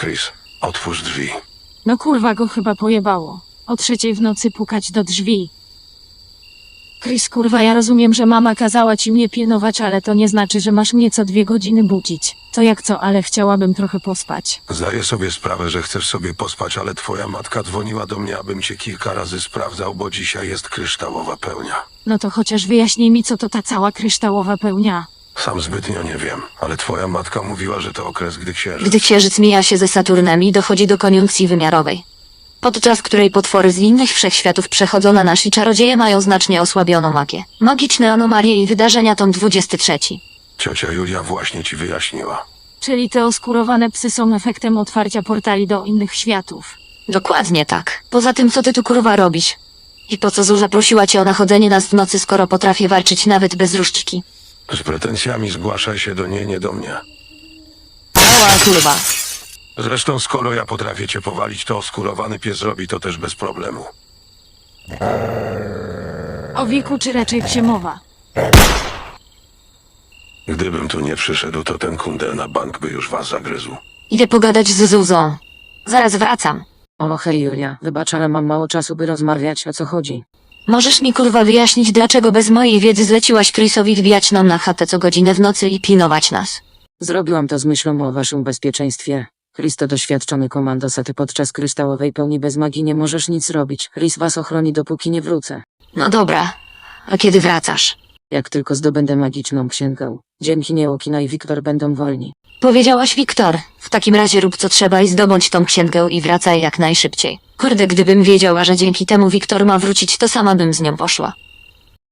Chris. Otwórz drzwi. No kurwa go chyba pojebało. O trzeciej w nocy pukać do drzwi. Chris, kurwa, ja rozumiem, że mama kazała ci mnie pilnować, ale to nie znaczy, że masz mnie co dwie godziny budzić. To jak co, ale chciałabym trochę pospać. Zdaję sobie sprawę, że chcesz sobie pospać, ale twoja matka dzwoniła do mnie, abym cię kilka razy sprawdzał, bo dzisiaj jest kryształowa pełnia. No to chociaż wyjaśnij mi, co to ta cała kryształowa pełnia. Sam zbytnio nie wiem, ale twoja matka mówiła, że to okres, gdy księżyc... Gdy księżyc mija się ze Saturnem i dochodzi do koniunkcji wymiarowej. Podczas której potwory z innych wszechświatów przechodzą na nasz i czarodzieje mają znacznie osłabioną magię. Magiczne anomalie i wydarzenia tom 23. Ciocia Julia właśnie ci wyjaśniła. Czyli te oskurowane psy są efektem otwarcia portali do innych światów. Dokładnie tak. Poza tym, co ty tu kurwa robisz? I po co Zuza prosiła cię o nachodzenie nas w nocy, skoro potrafię walczyć nawet bez różdżki? Z pretensjami zgłaszaj się do niej, nie do mnie. Ała, kurwa. Zresztą skoro ja potrafię cię powalić, to oskurowany pies robi to też bez problemu. O wiku czy raczej psie mowa? Gdybym tu nie przyszedł, to ten kundel na bank by już was zagryzł. Idę pogadać z Zuzą. Zaraz wracam. O hej Julia, wybacz, ale mam mało czasu, by rozmawiać, o co chodzi. Możesz mi kurwa wyjaśnić, dlaczego bez mojej wiedzy zleciłaś Chrisowi wbijać nam na chatę co godzinę w nocy i pilnować nas? Zrobiłam to z myślą o waszym bezpieczeństwie. Chris to doświadczony komandos, a ty podczas kryształowej pełni bez magii nie możesz nic robić. Chris was ochroni, dopóki nie wrócę. No dobra. A kiedy wracasz? Jak tylko zdobędę magiczną księgę. Dzięki niej Okina i Wiktor będą wolni. Powiedziałaś Wiktor. W takim razie rób co trzeba i zdobądź tą księgę i wracaj jak najszybciej. Kurde, gdybym wiedziała, że dzięki temu Wiktor ma wrócić, to sama bym z nią poszła.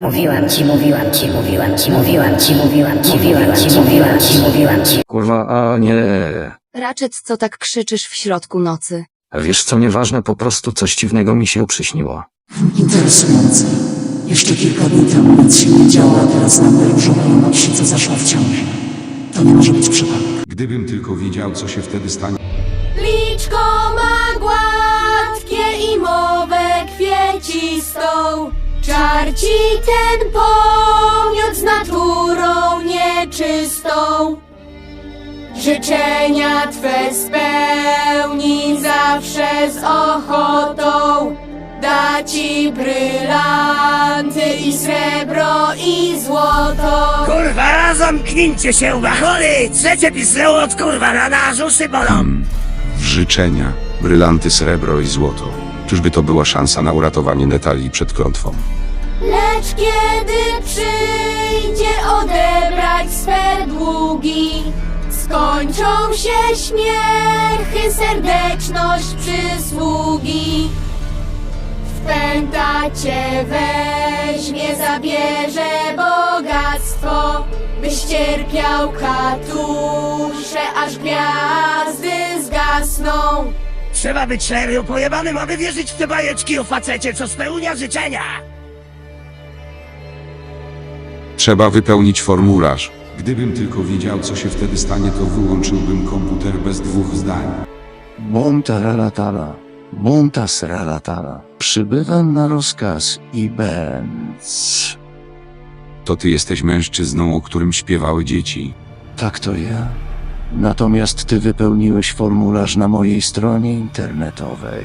Mówiłam ci, mówiłam ci, mówiłam ci, mówiłam ci, mówiłam ci, mówiłam ci, mówiłam ci, mówiłam ci. Kurwa, a nie. Raczec, co tak krzyczysz w środku nocy? Wiesz co, nieważne, po prostu coś dziwnego mi się przyśniło. Interesujące. Jeszcze kilka dni temu nic się nie działo, a teraz nagle różowej nosica zaszła w ciąży. To nie może być przypadek. Gdybym tylko wiedział, co się wtedy stanie. Liczko ma gładkie i mowę kwiecistą. Czarci ten pomiot z naturą nieczystą. Życzenia Twe spełni zawsze z ochotą. Da Ci brylanty i srebro i złoto. Kurwa, zamknijcie się, bacholi! Trzecie pisnęło od kurwa na nażu sybolą. Życzenia, brylanty, srebro i złoto. Czyżby to była szansa na uratowanie Netalii przed klątwą? Lecz kiedy przyjdzie odebrać swe długi, skończą się śmiechy, serdeczność, przysługi. Wpęta cię weźmie, zabierze bogactwo, byś cierpiał katusze, aż gwiazdy zgasną. Trzeba być serio pojebanym, aby wierzyć w te bajeczki o facecie, co spełnia życzenia. Trzeba wypełnić formularz. Gdybym tylko wiedział, co się wtedy stanie, to wyłączyłbym komputer bez dwóch zdań. Bunta ralatala, bunta sralatala. Przybywam na rozkaz i bęc. To ty jesteś mężczyzną, o którym śpiewały dzieci. Tak to ja. Natomiast ty wypełniłeś formularz na mojej stronie internetowej.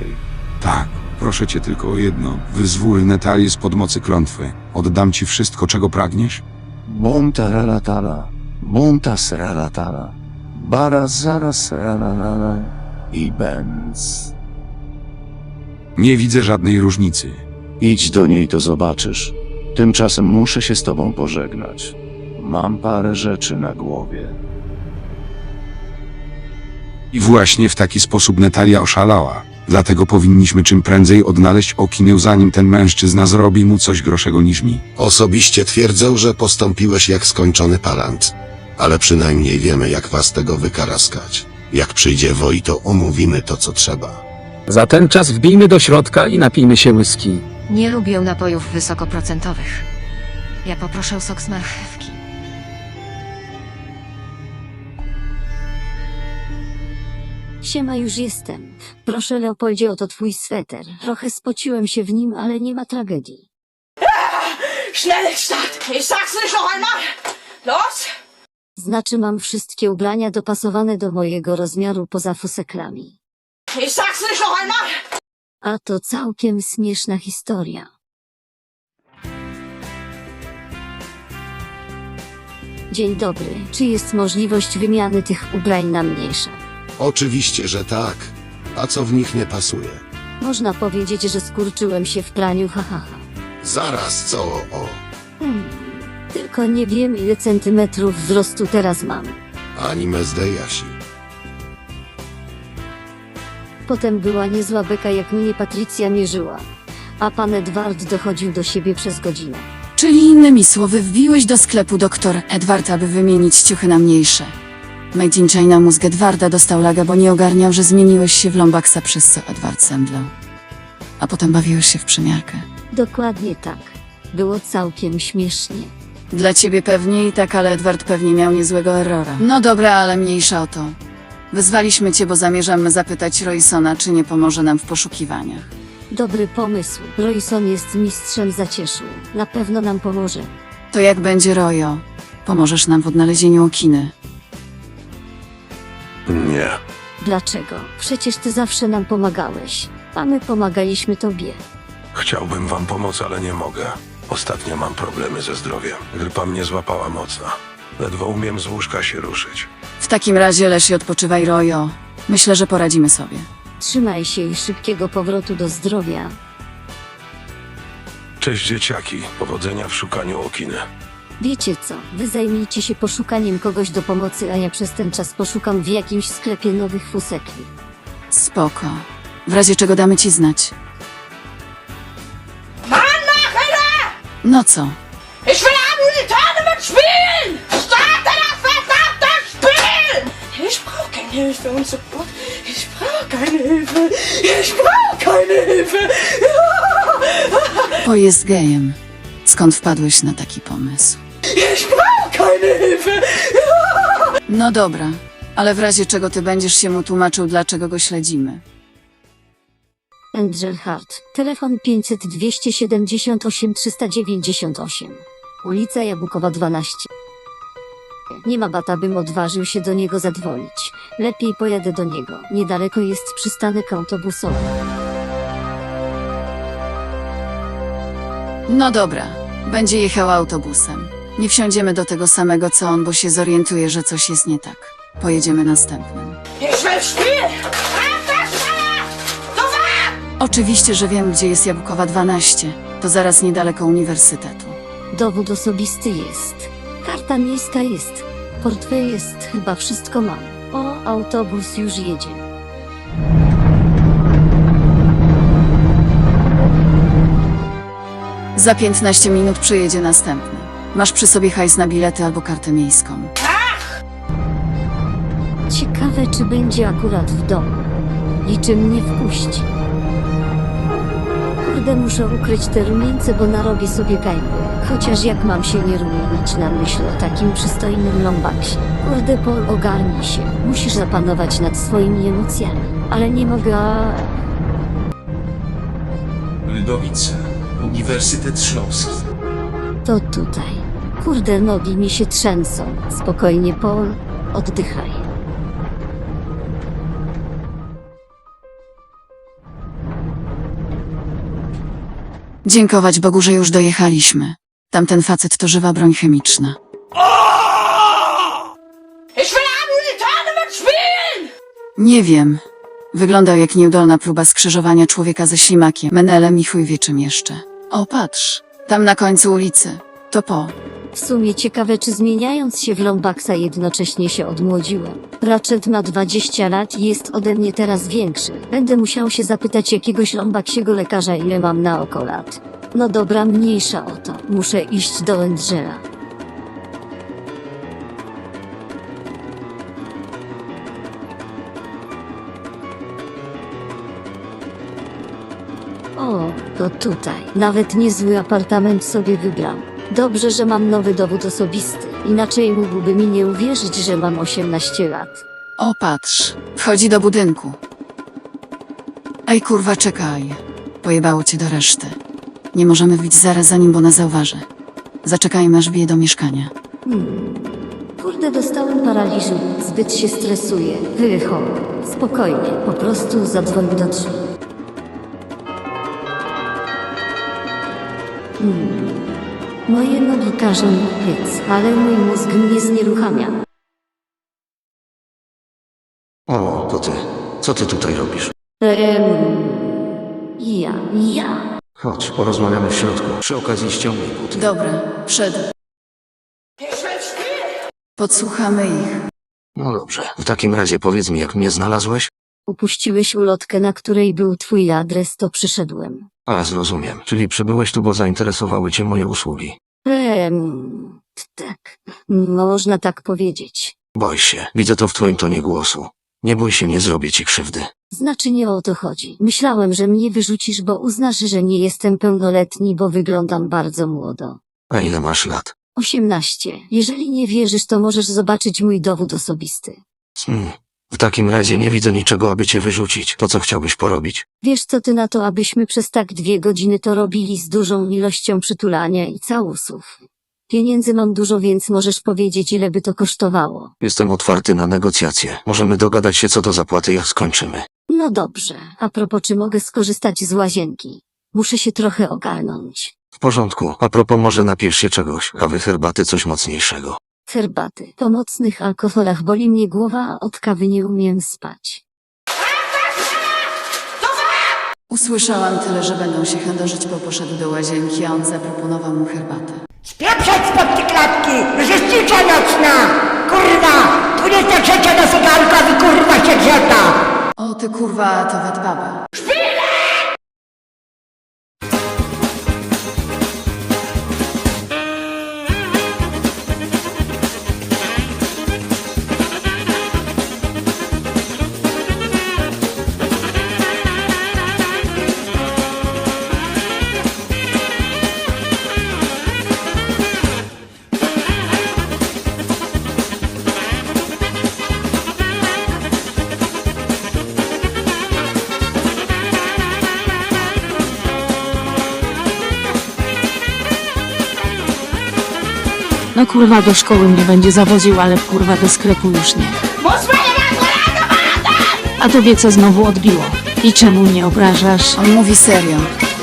Tak, proszę cię tylko o jedno. Wyzwól Netalię spod mocy klątwy. Oddam ci wszystko, czego pragniesz? Bunta ralatala, bunta sralatala. Bara zaraz ralalala i. Nie widzę żadnej różnicy. Idź do niej, to zobaczysz. Tymczasem muszę się z tobą pożegnać. Mam parę rzeczy na głowie. I właśnie w taki sposób Natalia oszalała. Dlatego powinniśmy czym prędzej odnaleźć Okinę, zanim ten mężczyzna zrobi mu coś gorszego niż mi. Osobiście twierdzę, że postąpiłeś jak skończony palant. Ale przynajmniej wiemy, jak was tego wykaraskać. Jak przyjdzie woj, to omówimy to, co trzeba. Za ten czas wbijmy do środka i napijmy się whisky. Nie lubię napojów wysokoprocentowych. Ja poproszę o sok z marchewki. Siema, już jestem. Proszę, Leopoldzie, oto twój sweter. Trochę spociłem się w nim, ale nie ma tragedii. Schnell, Start! Ich sag's nicht noch einmal! Los! Znaczy mam wszystkie ubrania dopasowane do mojego rozmiaru poza fuseklami. Ich sag's nicht noch einmal! A to całkiem śmieszna historia. Dzień dobry. Czy jest możliwość wymiany tych ubrań na mniejsze? Oczywiście, że tak. A co w nich nie pasuje? Można powiedzieć, że skurczyłem się w praniu, hahaha. Ha, ha. Zaraz co o. Hmm. Tylko nie wiem, ile centymetrów wzrostu teraz mam. Anime zdejasi. Potem była niezła beka, jak mnie Patrycja mierzyła. A pan Edward dochodził do siebie przez godzinę. Czyli innymi słowy, wbiłeś do sklepu doktor Edward, aby wymienić ciuchy na mniejsze. Made in China mózg Edwarda dostał laga, bo nie ogarniał, że zmieniłeś się w Lombaksa, przez co Edward zemdlał. A potem bawiłeś się w przymiarkę. Dokładnie tak. Było całkiem śmiesznie. Dla ciebie pewnie i tak, ale Edward pewnie miał niezłego errora. No dobra, ale mniejsza o to. Wyzwaliśmy cię, bo zamierzamy zapytać Roysona, czy nie pomoże nam w poszukiwaniach. Dobry pomysł. Royson jest mistrzem zacieszu. Na pewno nam pomoże. To jak będzie Rojo? Pomożesz nam w odnalezieniu Okiny. Nie. Dlaczego? Przecież ty zawsze nam pomagałeś. A my pomagaliśmy tobie. Chciałbym wam pomóc, ale nie mogę. Ostatnio mam problemy ze zdrowiem. Grypa mnie złapała mocno. Ledwo umiem z łóżka się ruszyć. W takim razie leż i odpoczywaj, Rojo. Myślę, że poradzimy sobie. Trzymaj się i szybkiego powrotu do zdrowia. Cześć dzieciaki. Powodzenia w szukaniu okiny. Wiecie co? Wy zajmijcie się poszukaniem kogoś do pomocy, a ja przez ten czas poszukam w jakimś sklepie nowych fusekli. Spoko. W razie czego damy ci znać. No co? Ich will am Tournament spielen! Ich brauch keine Hilfe und Support. Ich brauch keine Hilfe. Ich brauch keine Hilfe. Bo jest gejem. Skąd wpadłeś na taki pomysł? Ich brauch keine Hilfe. No dobra, ale w razie czego ty będziesz się mu tłumaczył, dlaczego go śledzimy. Angel Hart. Telefon 500 278 398. Ulica Jabłkowa 12. Nie ma bata, bym odważył się do niego zadzwonić. Lepiej pojadę do niego. Niedaleko jest przystanek autobusowy. No dobra, będzie jechał autobusem. Nie wsiądziemy do tego samego co on, bo się zorientuje, że coś jest nie tak. Pojedziemy następnym. Oczywiście, że wiem, gdzie jest Jabłkowa 12. To zaraz niedaleko uniwersytetu. Dowód osobisty jest. Karta miejska jest. Portfel jest, chyba wszystko mam. O, autobus już jedzie. Za 15 minut przyjedzie następny. Masz przy sobie hajs na bilety albo kartę miejską. Ciekawe, czy będzie akurat w domu. Liczy mnie wpuści. Kurde, muszę ukryć te rumieńce, bo narobię sobie gajby. Chociaż jak mam się nie rumienić na myśl o takim przystojnym lombaksie. Kurde, Paul, ogarnij się. Musisz zapanować nad swoimi emocjami. Ale nie mogę... Lydowice, Uniwersytet Śląski. To tutaj. Kurde, nogi mi się trzęsą. Spokojnie, Paul. Oddychaj. Dziękować Bogu, że już dojechaliśmy. Tamten facet to żywa broń chemiczna. Nie wiem. Wyglądał jak nieudolna próba skrzyżowania człowieka ze ślimakiem, menelem i chuj wie czym jeszcze. O, patrz. Tam na końcu ulicy. To po. W sumie ciekawe, czy zmieniając się w Lombaksa jednocześnie się odmłodziłem. Ratchet ma 20 lat i jest ode mnie teraz większy. Będę musiał się zapytać jakiegoś Lombaksiego lekarza, ile mam na oko lat. No dobra, mniejsza o to. Muszę iść do Angela. O, to tutaj. Nawet niezły apartament sobie wybrał. Dobrze, że mam nowy dowód osobisty. Inaczej mógłby mi nie uwierzyć, że mam 18 lat. O, patrz. Wchodzi do budynku. Ej, kurwa, czekaj. Pojebało cię do reszty. Nie możemy wbić zaraz za nim, bo nas zauważy. Zaczekajmy, aż bije do mieszkania. Hmm. Kurde, dostałem paraliżu. Zbyt się stresuję. Wycho. Spokojnie. Po prostu zadzwoń do drzwi. Hmm. Moje nogi każą piec, ale mój mózg mnie znieruchamia. O, to ty. Co ty tutaj robisz? Ehm, ja, ja. Chodź, porozmawiamy w środku. Przy okazji ściągnij buty. Dobra, wszedł. Podsłuchamy ich. No dobrze. W takim razie powiedz mi, jak mnie znalazłeś? Upuściłeś ulotkę, na której był twój adres, to przyszedłem. A, zrozumiem. Czyli przybyłeś tu, bo zainteresowały cię moje usługi. Ehm, tak. Można tak powiedzieć. Boj się. Widzę to w twoim tonie głosu. Nie bój się, nie zrobię ci krzywdy. Znaczy nie o to chodzi. Myślałem, że mnie wyrzucisz, bo uznasz, że nie jestem pełnoletni, bo wyglądam bardzo młodo. A ile masz lat? Osiemnaście. Jeżeli nie wierzysz, to możesz zobaczyć mój dowód osobisty. Hmm. W takim razie nie widzę niczego, aby cię wyrzucić. To co chciałbyś porobić? Wiesz co ty na to, abyśmy przez tak dwie godziny to robili z dużą ilością przytulania i całusów. Pieniędzy mam dużo, więc możesz powiedzieć, ile by to kosztowało. Jestem otwarty na negocjacje. Możemy dogadać się co do zapłaty, jak skończymy. No dobrze. A propos, czy mogę skorzystać z łazienki? Muszę się trochę ogarnąć. W porządku. A propos, może napijesz się czegoś. Kawy, herbaty, coś mocniejszego. Herbaty. Po mocnych alkoholach boli mnie głowa, a od kawy nie umiem spać. Usłyszałam tyle, że będą się chędożyć, bo poszedł do łazienki, a on zaproponował mu herbatę. Spieprzać spod tej klatki! Już jest cisza nocna! Kurwa! 23 na zegarku, a wy kurwa się grzeta! O ty kurwa, to wad kurwa do szkoły mnie będzie zawoził, ale kurwa do sklepu już nie. A tobie co znowu odbiło? I czemu mnie obrażasz? On mówi serio.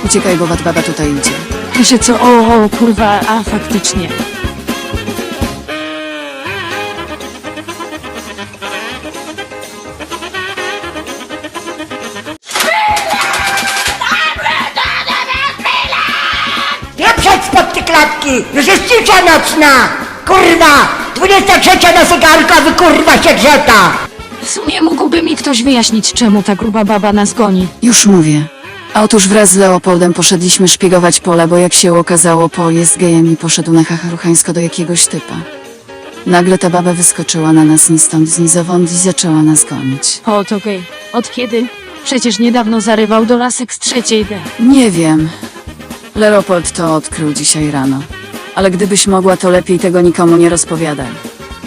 Uciekaj, bo wad baba tutaj idzie. Ty się co? O, o kurwa, a faktycznie. Klatki! Już jest cisza nocna! Kurwa! 23 na zegarku, a wy kurwa się grzeta! W sumie mógłby mi ktoś wyjaśnić, czemu ta gruba baba nas goni. Już mówię. A otóż wraz z Leopoldem poszedliśmy szpiegować pole, bo jak się okazało, Paul jest gejem i poszedł na chacharuchańsko do jakiegoś typa. Nagle ta baba wyskoczyła na nas ni stąd, ni zowąd i zaczęła nas gonić. O, to gej. Od kiedy? Przecież niedawno zarywał do lasek z trzeciej D. Nie wiem. Leopold to odkrył dzisiaj rano. Ale gdybyś mogła, to lepiej tego nikomu nie rozpowiadaj.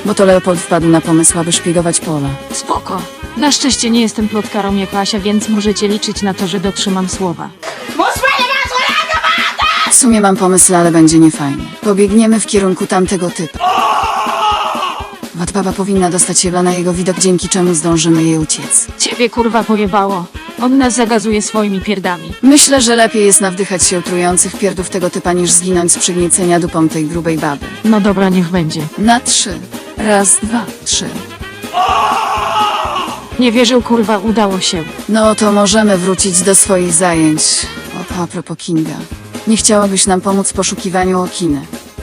Bo to Leopold wpadł na pomysł, aby szpiegować pola. Spoko. Na szczęście nie jestem plotkarą jak Asia, więc możecie liczyć na to, że dotrzymam słowa. W sumie mam pomysł, ale będzie niefajny. Pobiegniemy w kierunku tamtego typa. Watbaba powinna dostać się na jego widok, dzięki czemu zdążymy jej uciec. Ciebie kurwa pojebało. On nas zagazuje swoimi pierdami. Myślę, że lepiej jest nawdychać się trujących pierdów tego typa, niż zginąć z przygniecenia dupą tej grubej baby. No dobra, niech będzie. Na trzy. Raz, dwa, trzy. Nie wierzył kurwa, udało się. No to możemy wrócić do swoich zajęć. O, a propos Kinga. Nie chciałabyś nam pomóc w poszukiwaniu Okiny.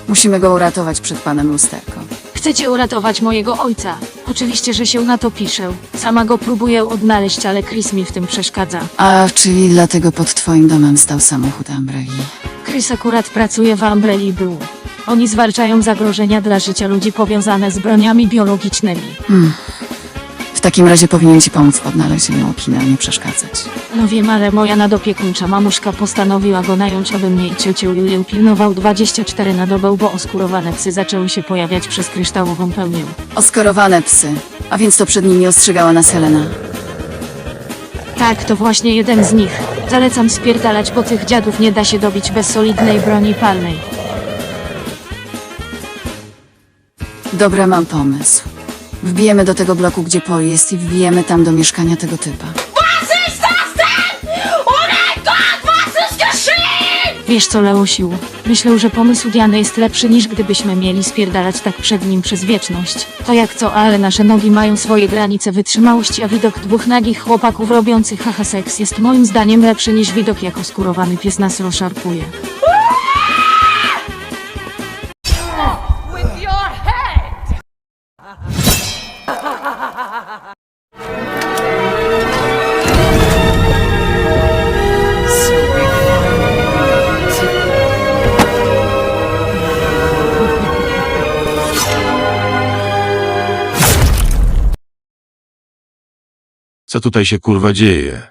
Musimy go uratować przed panem lusterko. Chcecie uratować mojego ojca. Oczywiście, że się na to piszę. Sama go próbuję odnaleźć, ale Chris mi w tym przeszkadza. A, czyli dlatego pod twoim domem stał samochód Umbrelli. Chris akurat pracuje w Umbrelli był. Oni zwalczają zagrożenia dla życia ludzi powiązane z broniami biologicznymi. Hmm. W takim razie powinien ci pomóc w odnalezieniu Okiny, a nie przeszkadzać. No wiem, ale moja nadopiekuńcza mamuszka postanowiła go nająć, aby mnie i ciocię Julię pilnował 24 na dobę, bo oskurowane psy zaczęły się pojawiać przez kryształową pełnię. Oskorowane psy. A więc to przed nimi ostrzegała nas Helena. Tak, to właśnie jeden z nich. Zalecam spierdalać, bo tych dziadów nie da się dobić bez solidnej broni palnej. Dobra, mam pomysł. Wbijemy do tego bloku, gdzie Paul jest i wbijemy tam do mieszkania tego typa. Was ist das denn? Oh mein Gott, was ist geschehen? Wiesz co, Leosiu? Myślę, że pomysł Diany jest lepszy niż gdybyśmy mieli spierdalać tak przed nim przez wieczność. To jak co, ale nasze nogi mają swoje granice wytrzymałości, a widok dwóch nagich chłopaków robiących haha seks jest moim zdaniem lepszy niż widok jak oskurowany pies nas rozszarpuje. Co tutaj się kurwa dzieje?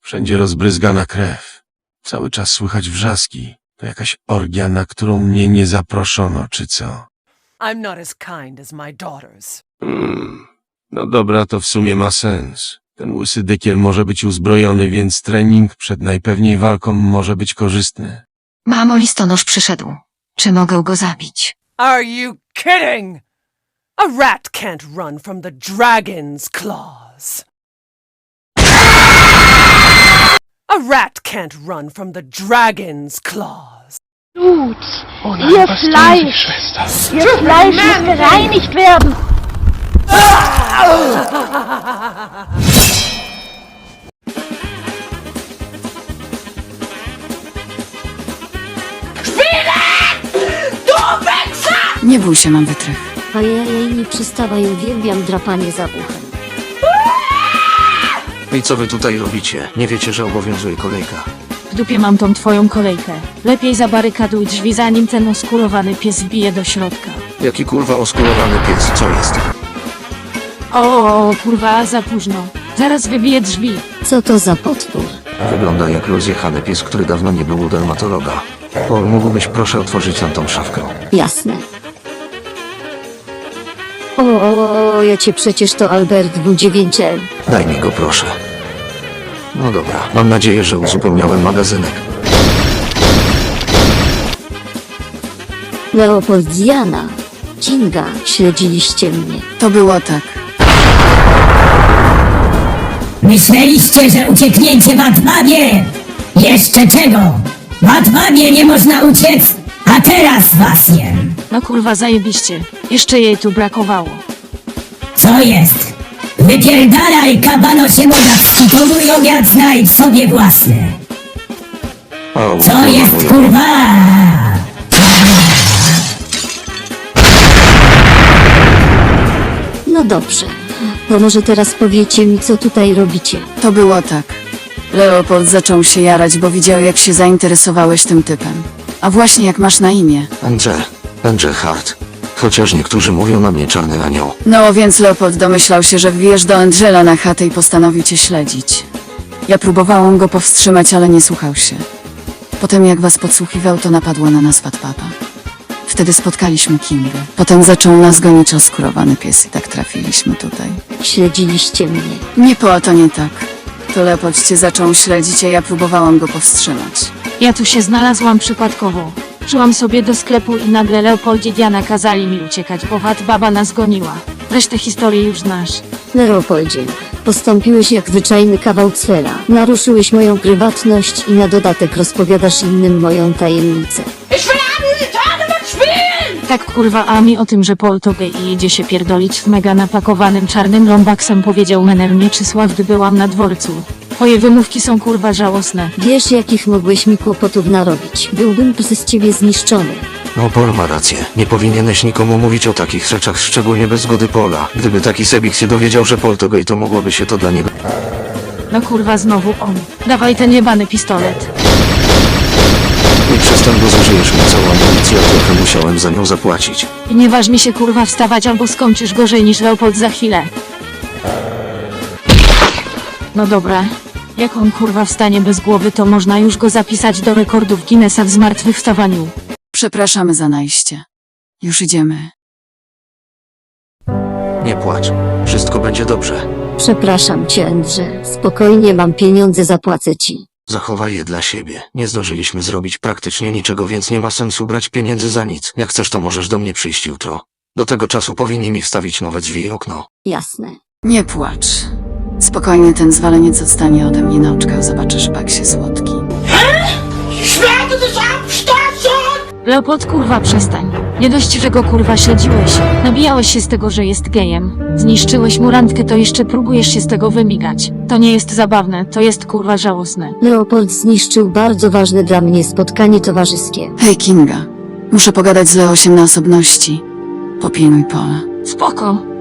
Wszędzie rozbryzgana krew. Cały czas słychać wrzaski. To jakaś orgia, na którą mnie nie zaproszono, czy co? I'm not as kind as my daughters. Hmm. No dobra, to w sumie ma sens. Ten łysy dykiel może być uzbrojony, więc trening przed najpewniej walką może być korzystny. Mamo, listonosz przyszedł. Czy mogę go zabić? Are you kidding? A rat can't run from the dragon's claws. A rat can't run from the dragon's claws. Blut, ihr Fleisch, ihr Fleisch muss gereinigt werden. Nie bój się, mam wytrych. A ja jej nie przystawaj, uwielbiam drapanie za uchem. I co wy tutaj robicie? Nie wiecie, że obowiązuje kolejka. W dupie mam tą twoją kolejkę. Lepiej zabarykaduj drzwi zanim ten oskurowany pies wbije do środka. Jaki kurwa oskurowany pies, co jest? O, o, o kurwa, za późno. Zaraz wybiję drzwi. Co to za potwór? Wygląda jak rozjechany pies, który dawno nie był u dermatologa. Paul, mógłbyś proszę otworzyć nam tą szafkę? Jasne. O, o, o, ja cię przecież to Albert W9L. Daj mi go proszę. No dobra, mam nadzieję, że uzupełniałem magazynek. Leopoldiana. Kinga, śledziliście mnie. To było tak. Myśleliście, że ucieknięcie Batmanie? Jeszcze czego? Batmanie nie można uciec, a teraz was jem. No kurwa, zajebiście. Jeszcze jej tu brakowało. Co jest? Wypierdalaj, kabanosie modawski, to mój obiad znajdź sobie własny. Au, Co jest, kurwa? No dobrze. To może teraz powiecie mi, co tutaj robicie. To było tak. Leopold zaczął się jarać, bo widział, jak się zainteresowałeś tym typem. A właśnie jak masz na imię. Andrzej, Andrzej Hart. Chociaż niektórzy mówią na mnie czarny anioł. No więc Leopold domyślał się, że wbijesz do Angela na chatę i postanowił cię śledzić. Ja próbowałam go powstrzymać, ale nie słuchał się. Potem jak was podsłuchiwał, to napadło na nas Papa. Wtedy spotkaliśmy Kingę. Potem zaczął nas gonić oskurowany pies i tak trafiliśmy tutaj. Śledziliście mnie. Nie po to nie tak. To Leopold cię zaczął śledzić, a ja próbowałam go powstrzymać. Ja tu się znalazłam przypadkowo. Szłam sobie do sklepu i nagle Leopold i Diana kazali mi uciekać, bo wad baba nas goniła. Resztę historii już znasz. Leopoldzie, postąpiłeś jak zwyczajny kawał cwera. Naruszyłeś moją prywatność i na dodatek rozpowiadasz innym moją tajemnicę. Tak kurwa, a mi o tym, że Paul to gej i idzie się pierdolić w mega napakowanym czarnym lombaksem powiedział Mener Mieczysław, gdy byłam na dworcu. Twoje wymówki są kurwa żałosne. Wiesz, jakich mogłeś mi kłopotów narobić. Byłbym przez ciebie zniszczony. No Paul ma rację. Nie powinieneś nikomu mówić o takich rzeczach, szczególnie bez zgody Pola. Gdyby taki Sebik się dowiedział, że Paul to gej, to mogłoby się to dla niego... No kurwa, znowu on. Dawaj ten jebany pistolet. I przez ten go zużyjesz mi całą amunicję, a trochę musiałem za nią zapłacić. I nie waż mi się kurwa wstawać, albo skończysz gorzej niż Leopold za chwilę. No dobra. Jak on kurwa wstanie bez głowy, to można już go zapisać do rekordów Guinnessa w zmartwychwstawaniu. Przepraszamy za najście. Już idziemy. Nie płacz. Wszystko będzie dobrze. Przepraszam cię, Andrze. Spokojnie, mam pieniądze, zapłacę ci. Zachowaj je dla siebie. Nie zdążyliśmy zrobić praktycznie niczego, więc nie ma sensu brać pieniędzy za nic. Jak chcesz, to możesz do mnie przyjść jutro. Do tego czasu powinni mi wstawić nowe drzwi i okno. Jasne. Nie płacz. Spokojnie ten zwaleniec zostanie ode mnie na oczkach, zobaczysz słodki. Werde dich abstoßen! Leopold, kurwa, przestań. Nie dość, że go kurwa śledziłeś. Nabijałeś się z tego, że jest gejem. Zniszczyłeś mu randkę, to jeszcze próbujesz się z tego wymigać. To nie jest zabawne, to jest kurwa żałosne. Leopold zniszczył bardzo ważne dla mnie spotkanie towarzyskie. Hej Kinga, muszę pogadać z Leosiem na osobności. Popilnuj Pola. Spoko.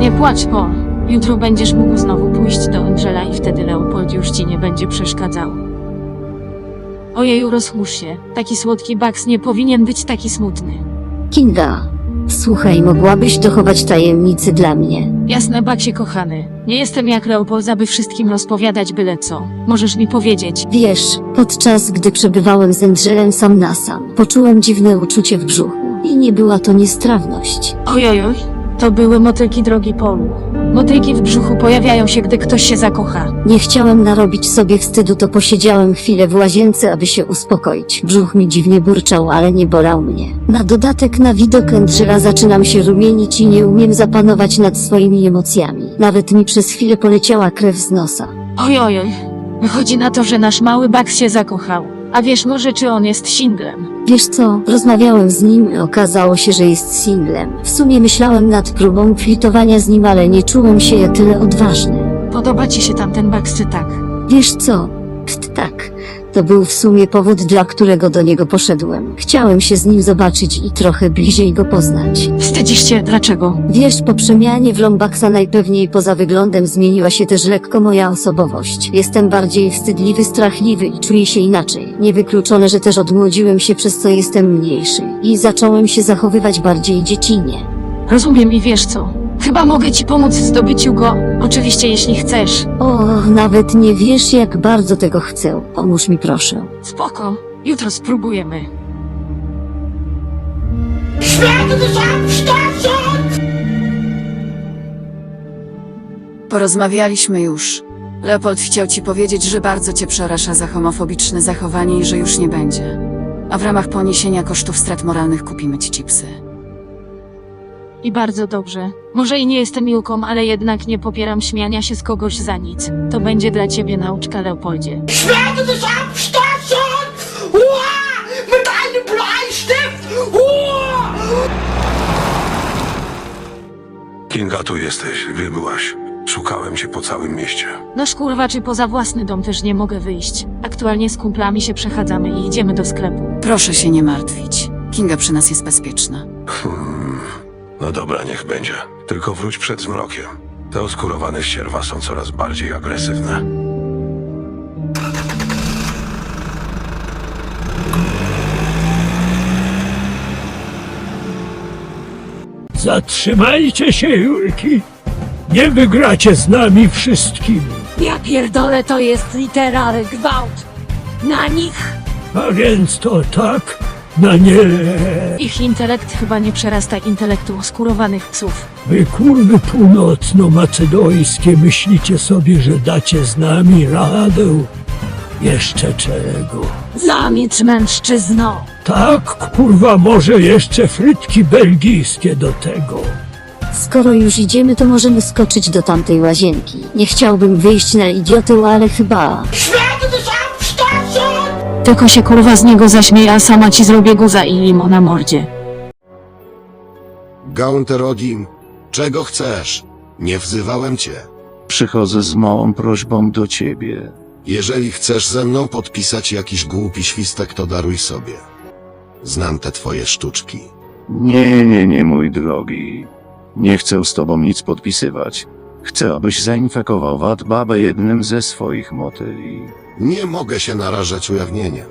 Nie płacz, Paul. Jutro będziesz mógł znowu pójść do Angela i wtedy Leopold już ci nie będzie przeszkadzał. Ojeju, rozchmurz się. Taki słodki Bugs nie powinien być taki smutny. Kinga, słuchaj, mogłabyś dochować tajemnicy dla mnie. Jasne, Bugsie kochany. Nie jestem jak Leopold, aby wszystkim rozpowiadać byle co. Możesz mi powiedzieć. Wiesz, podczas gdy przebywałem z Angelem sam na sam, poczułem dziwne uczucie w brzuchu. I nie była to niestrawność. Ojojoj, to były motylki drogi Polu. Motylki w brzuchu pojawiają się, gdy ktoś się zakocha. Nie chciałem narobić sobie wstydu, to posiedziałem chwilę w łazience, aby się uspokoić. Brzuch mi dziwnie burczał, ale nie bolał mnie. Na dodatek na widok Angela zaczynam się rumienić i nie umiem zapanować nad swoimi emocjami. Nawet mi przez chwilę poleciała krew z nosa. Ojojoj, wychodzi na to, że nasz mały Bugs się zakochał. A wiesz może, czy on jest singlem? Wiesz co, rozmawiałem z nim i okazało się, że jest singlem. W sumie myślałem nad próbą flirtowania z nim, ale nie czułem się ja tyle odważny. Podoba ci się tamten czy tak? Wiesz co? Pst, tak. To był w sumie powód, dla którego do niego poszedłem. Chciałem się z nim zobaczyć i trochę bliżej go poznać. Wstydzisz się, dlaczego? Wiesz, po przemianie w Lombaksa najpewniej poza wyglądem zmieniła się też lekko moja osobowość. Jestem bardziej wstydliwy, strachliwy i czuję się inaczej. Niewykluczone, że też odmłodziłem się, przez co jestem mniejszy. I zacząłem się zachowywać bardziej dziecinnie. Rozumiem i wiesz co? Chyba mogę ci pomóc w zdobyciu go. Oczywiście, jeśli chcesz. O, nawet nie wiesz, jak bardzo tego chcę. Pomóż mi proszę. Spoko. Jutro spróbujemy. Ich werde dich abstoßen! Porozmawialiśmy już. Leopold chciał ci powiedzieć, że bardzo cię przeraża za homofobiczne zachowanie i że już nie będzie. A w ramach poniesienia kosztów strat moralnych kupimy ci chipsy. I bardzo dobrze. Może i nie jestem Miłką, ale jednak nie popieram śmiania się z kogoś za nic. To będzie dla ciebie nauczka, Leopoldzie. Ich werde dich abstoßen! Uah! Mit einem Bleistift! Uah! Kinga, tu jesteś. Gdzie byłaś? Szukałem cię po całym mieście. No szkurwa, czy poza własny dom też nie mogę wyjść. Aktualnie z kumplami się przechadzamy i idziemy do sklepu. Proszę się nie martwić. Kinga przy nas jest bezpieczna. No dobra, niech będzie. Tylko wróć przed zmrokiem. Te oskurowane ścierwa są coraz bardziej agresywne. Zatrzymajcie się, Julki. Nie wygracie z nami wszystkimi. Ja pierdolę, to jest literary gwałt. Na nich A więc to tak? Na nie. Ich intelekt chyba nie przerasta intelektu oskurowanych psów. Wy kurwy północno-macedońskie myślicie sobie, że dacie z nami radę? Jeszcze czego? zamilcz mężczyzno. Tak, kurwa, może jeszcze frytki belgijskie do tego. Skoro już idziemy, to możemy skoczyć do tamtej łazienki. Nie chciałbym wyjść na idiotę, ale chyba... Tylko się kurwa z niego zaśmieje, a sama ci zrobię guza i limo na mordzie. Gaunterodim, czego chcesz? Nie wzywałem cię. Przychodzę z małą prośbą do ciebie. Jeżeli chcesz ze mną podpisać jakiś głupi świstek, to daruj sobie. Znam te twoje sztuczki. Nie, nie, nie, mój drogi. Nie chcę z tobą nic podpisywać. Chcę, abyś zainfekował Watbabę jednym ze swoich motyli. Nie mogę się narażać ujawnieniem.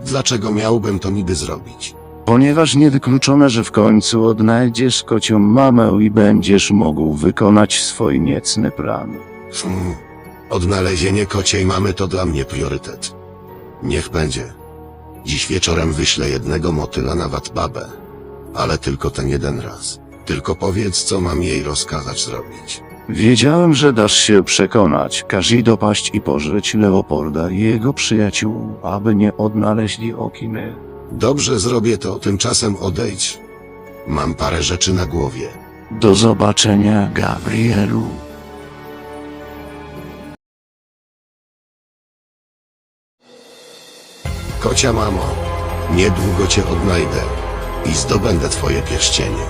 Dlaczego miałbym to niby zrobić? Ponieważ niewykluczone, że w końcu odnajdziesz kocią mamę i będziesz mógł wykonać swój niecny plan. Hmm. Odnalezienie kociej mamy to dla mnie priorytet. Niech będzie. Dziś wieczorem wyślę jednego motyla na Watbabę. Ale tylko ten jeden raz. Tylko powiedz, co mam jej rozkazać zrobić. Wiedziałem, że dasz się przekonać. Każ dopaść i pożyć Leopolda i jego przyjaciół, aby nie odnaleźli Okiny. Dobrze zrobię to, tymczasem odejdź. Mam parę rzeczy na głowie. Do zobaczenia, Gabrielu. Kocia mamo, niedługo cię odnajdę i zdobędę twoje pierścienie.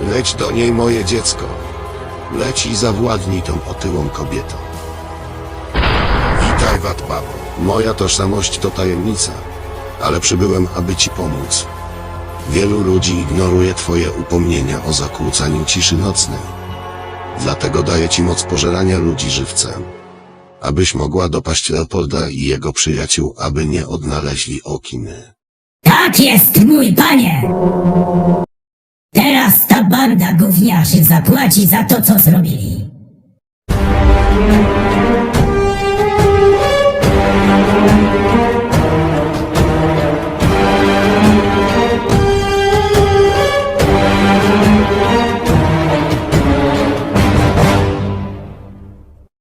Leć do niej moje dziecko. Leć i zawładnij tą otyłą kobietą. Witaj, Watbabo. Moja tożsamość to tajemnica, ale przybyłem, aby ci pomóc. Wielu ludzi ignoruje twoje upomnienia o zakłócaniu ciszy nocnej. Dlatego daję ci moc pożerania ludzi żywcem abyś mogła dopaść Leopolda i jego przyjaciół, aby nie odnaleźli okiny. Tak jest, mój panie! Banda gówniarzy zapłaci za to, co zrobili.